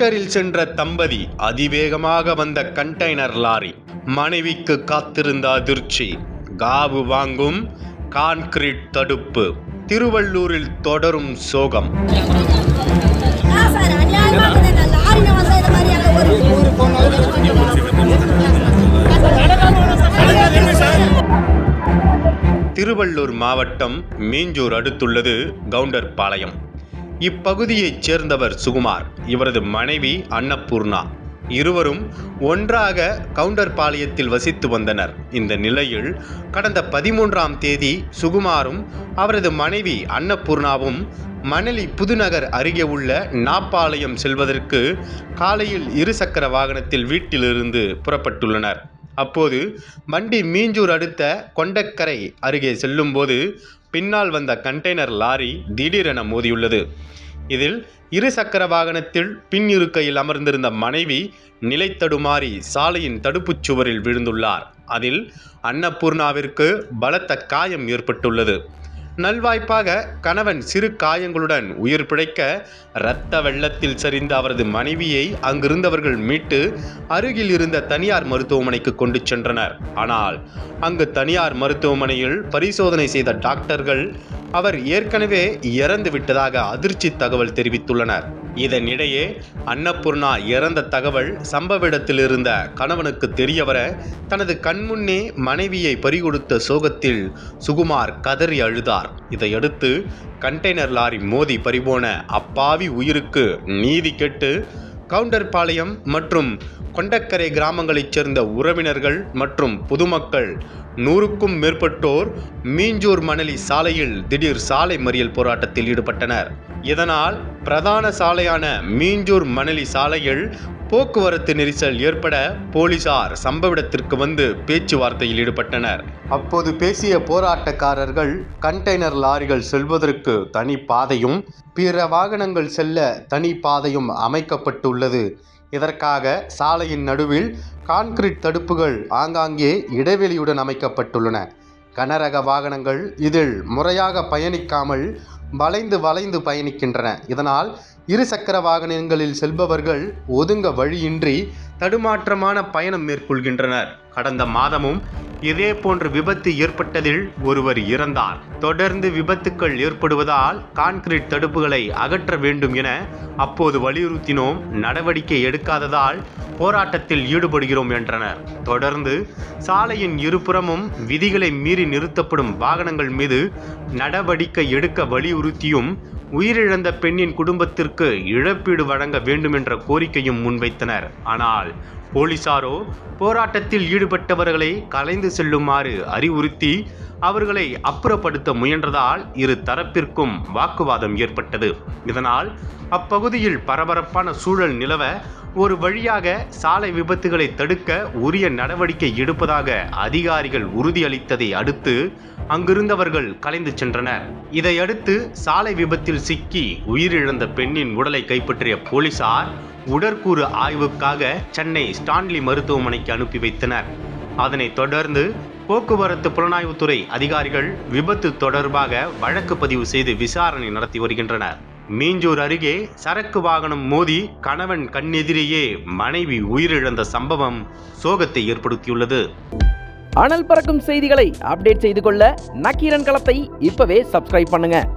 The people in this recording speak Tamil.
ஸ்கூட்டரில் சென்ற தம்பதி அதிவேகமாக வந்த கண்டெய்னர் லாரி மனைவிக்கு காத்திருந்த அதிர்ச்சி. காவு வாங்கும் கான்கிரீட் தடுப்பு. திருவள்ளூரில் தொடரும் சோகம். திருவள்ளூர் மாவட்டம் மீஞ்சூர் அடுத்துள்ளது கவுண்டர்பாளையம். இப்பகுதியைச் சேர்ந்தவர் சுகுமார். இவரது மனைவி அன்னபூர்ணா. இருவரும் ஒன்றாக கவுண்டர்பாளையத்தில் வசித்து வந்தனர். இந்த நிலையில் கடந்த பதிமூன்றாம் தேதி சுகுமாரும் அவரது மனைவி அன்னபூர்ணாவும் மணலி புதுநகர் அருகே உள்ள நாப்பாளையம் செல்வதற்கு காலையில் இருசக்கர வாகனத்தில் வீட்டிலிருந்து புறப்பட்டுள்ளனர். அப்போது வண்டி மீஞ்சூர் அடுத்த கொண்டக்கரை அருகே செல்லும்போது பின்னால் வந்த கண்டெய்னர் லாரி திடீரென மோதியுள்ளது. இதில் இரு சக்கர வாகனத்தில் பின் இருக்கையில் அமர்ந்திருந்த மனைவி நிலைத்தடுமாறி சாலையின் தடுப்புச் சுவரில் விழுந்துள்ளார். அதில் அன்னபூர்ணாவிற்கு பலத்த காயம் ஏற்பட்டுள்ளது. நல்வாய்ப்பாக கணவன் சிறு காயங்களுடன் உயிர் பிழைக்க இரத்த வெள்ளத்தில் சரிந்த அவரது மனைவியை அங்கிருந்தவர்கள் மீட்டு அருகில் இருந்த தனியார் மருத்துவமனைக்கு கொண்டு சென்றனர். ஆனால் அங்கு தனியார் மருத்துவமனையில் பரிசோதனை செய்த டாக்டர்கள் அவர் ஏற்கனவே இறந்து விட்டதாக அதிர்ச்சி தகவல் தெரிவித்துள்ளனர். இதனிடையே அன்னபூர்ணா இறந்த தகவல் சம்பவ இடத்தில் இருந்த கணவனுக்கு தெரியவர தனது கண்முன்னே மனைவியை பறிகொடுத்த சோகத்தில் சுகுமார் கதறி அழுதார். இதையடுத்து கண்டெய்னர் லாரி மோதி பறிபோன அப்பாவி உயிருக்கு நீதி கேட்டு கவுண்டர்பாளையம் மற்றும் கொண்டக்கரை கிராமங்களைச் சேர்ந்த உறவினர்கள் மற்றும் பொதுமக்கள் நூறுக்கும் மேற்பட்டோர் மீஞ்சூர் மணலி சாலையில் திடீர் சாலை மறியல் போராட்டத்தில் ஈடுபட்டனர். இதனால் பிரதான சாலையான மீஞ்சூர் மணலி சாலையில் போக்குவரத்து நெரிசல் ஏற்பட போலீசார் சம்பவ இடத்திற்கு வந்து பேச்சுவார்த்தையில் ஈடுபட்டனர். அப்போது பேசிய போராட்டக்காரர்கள் கண்டெய்னர் லாரிகள் செல்வதற்கு தனி பாதையும் பிற வாகனங்கள் செல்ல தனி பாதையும் அமைக்கப்பட்டுள்ளது. இதற்காக சாலையின் நடுவில் கான்கிரீட் தடுப்புகள் ஆங்காங்கே இடைவெளியுடன் அமைக்கப்பட்டுள்ளன. கனரக வாகனங்கள் இதில் முறையாக பயணிக்காமல் வளைந்து வளைந்து பயணிக்கின்றன. இதனால் இருசக்கர வாகனங்களில் செல்பவர்கள் ஒதுங்க வழியின்றி தடுமாற்றமான பயணம் மேற்கொள்கின்றனர். கடந்த மாதமும் இதே போன்ற விபத்து ஏற்பட்டதில் ஒருவர் இறந்தார். தொடர்ந்து விபத்துக்கள் ஏற்படுவதால் கான்கிரீட் தடுப்புகளை அகற்ற வேண்டும் என அப்போது வலியுறுத்தினோம். நடவடிக்கை எடுக்காததால் போராட்டத்தில் ஈடுபடுகிறோம் என்றனர். தொடர்ந்து சாலையின் இருபுறமும் விதிகளை மீறி நிறுத்தப்படும் வாகனங்கள் மீது நடவடிக்கை எடுக்க வலியுறுத்தியும் உயிரிழந்த பெண்ணின் குடும்பத்திற்கு இழப்பீடு வழங்க வேண்டுமென்ற கோரிக்கையும் முன்வைத்தனர். ஆனால் போலீசாரோ போராட்டத்தில் ஈடுபட்டவர்களை கலைந்து செல்லுமாறு அறிவுறுத்தி அவர்களை அப்புறப்படுத்த முயன்றதால் இரு தரப்பிற்கும் வாக்குவாதம் ஏற்பட்டது. இதனால் அப்பகுதியில் பரபரப்பான சூழல் நிலவ ஒரு வழியாக சாலை விபத்துகளை தடுக்க உரிய நடவடிக்கை எடுப்பதாக அதிகாரிகள் உறுதியளித்ததை அடுத்து அங்கிருந்தவர்கள் கலைந்து சென்றனர். இதையடுத்து சாலை விபத்தில் சிக்கி உயிரிழந்த பெண்ணின் உடலை கைப்பற்றிய போலீசார் உடற்கூறு ஆய்வுக்காக சென்னை ஸ்டான்லி மருத்துவமனைக்கு அனுப்பி வைத்தனர். அதனைத் தொடர்ந்து போக்குவரத்து புலனாய்வுத்துறை அதிகாரிகள் விபத்து தொடர்பாக வழக்கு பதிவு செய்து விசாரணை நடத்தி வருகின்றனர். மீஞ்சூர் அருகே சரக்கு வாகனம் மோதி கணவன் கண்ணெதிரேயே மனைவி உயிரிழந்த சம்பவம் சோகத்தை ஏற்படுத்தியுள்ளது. அனல் பறக்கும் செய்திகளை அப்டேட் செய்து கொள்ள நக்கீரன் களத்தை இப்பவே சப்ஸ்கிரைப் பண்ணுங்க.